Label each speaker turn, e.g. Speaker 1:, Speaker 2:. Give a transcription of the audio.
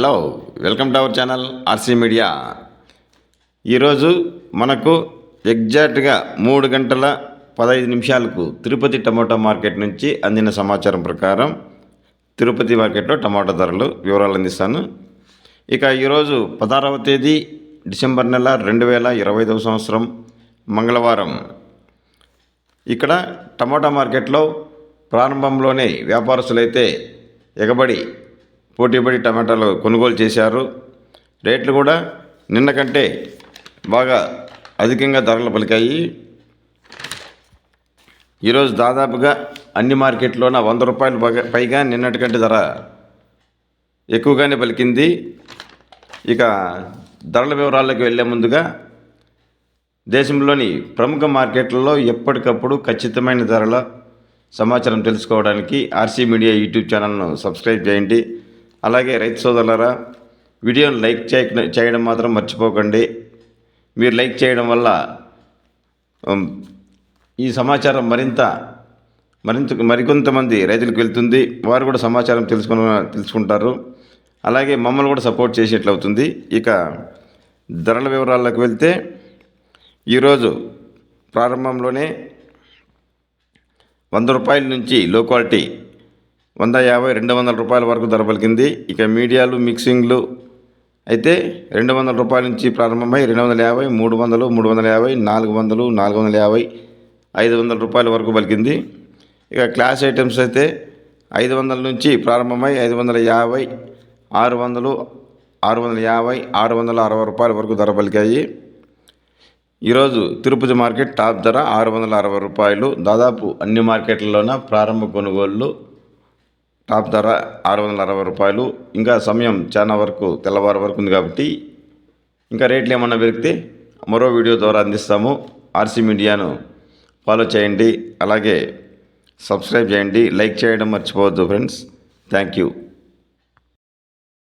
Speaker 1: Hello welcome to our channel RC media ఈరోజు మనకు ఎగ్జాక్ట్గా మూడు గంటల పదహైదు నిమిషాలకు తిరుపతి టమాటా మార్కెట్ నుంచి అందిన సమాచారం ప్రకారం తిరుపతి మార్కెట్లో టమాటా ధరలు వివరాలు అందిస్తాను. ఇక ఈరోజు పదహారవ తేదీ డిసెంబర్ నెల రెండు వేల ఇరవై ఐదవ సంవత్సరం మంగళవారం. ఇక్కడ టమాటా మార్కెట్లో ప్రారంభంలోనే వ్యాపారస్తులైతే ఎగబడి పోటీపడి టమాటాలు కొనుగోలు చేశారు. రేట్లు కూడా నిన్న కంటే బాగా అధికంగా ధరలు పలికాయి. ఈరోజు దాదాపుగా అన్ని మార్కెట్లోన వంద రూపాయలు పైగా నిన్నటి కంటే ధర ఎక్కువగానే పలికింది. ఇక ధరల వివరాల్లోకి వెళ్ళే ముందుగా దేశంలోని ప్రముఖ మార్కెట్లలో ఎప్పటికప్పుడు ఖచ్చితమైన ధరల సమాచారం తెలుసుకోవడానికి ఆర్సీ మీడియా యూట్యూబ్ ఛానల్ను సబ్స్క్రైబ్ చేయండి. అలాగే రైతు సోదరులారా వీడియోను లైక్ చేయ చేయడం మాత్రం మర్చిపోకండి. మీరు లైక్ చేయడం వల్ల ఈ సమాచారం మరింత మరింత మరికొంతమంది రైతులకు వెళ్తుంది. వారు కూడా సమాచారం తెలుసుకున్న తెలుసుకుంటారు. అలాగే మమ్మల్ని కూడా సపోర్ట్ చేసేట్లు అవుతుంది ఇక ధరల వివరాల్లోకి వెళ్తే ఈరోజు ప్రారంభంలోనే వంద రూపాయల నుంచి లో క్వాలిటీ వంద యాభై రెండు వందల రూపాయల వరకు ధర పలికింది. ఇక మీడియాలు మిక్సింగ్లు అయితే రెండు వందల రూపాయల నుంచి ప్రారంభమై రెండు వందల యాభై మూడు వందలు మూడు వందల యాభై నాలుగు వందలు నాలుగు వందల యాభై ఐదు వందల రూపాయల వరకు పలికింది. ఇక క్లాస్ ఐటమ్స్ అయితే ఐదు వందల నుంచి ప్రారంభమై ఐదు వందల యాభై ఆరు వందలు ఆరు వందల యాభై ఆరు వందల అరవై రూపాయల వరకు ధర పలికాయి. ఈరోజు తిరుపతి మార్కెట్ టాప్ ధర ఆరు వందల అరవై రూపాయలు. దాదాపు అన్ని మార్కెట్లలోన ప్రారంభ కొనుగోళ్ళు టాప్ ధర ఆరు వందల అరవై రూపాయలు. ఇంకా సమయం చాలా వరకు తెల్లవారు వరకు ఉంది కాబట్టి ఇంకా రేట్లు ఏమన్నా పెరిగితే మరో వీడియో ద్వారా అందిస్తాము. ఆర్సీ మీడియాను ఫాలో చేయండి. అలాగే సబ్స్క్రైబ్ చేయండి. లైక్ చేయడం మర్చిపోవద్దు ఫ్రెండ్స్. Thank you.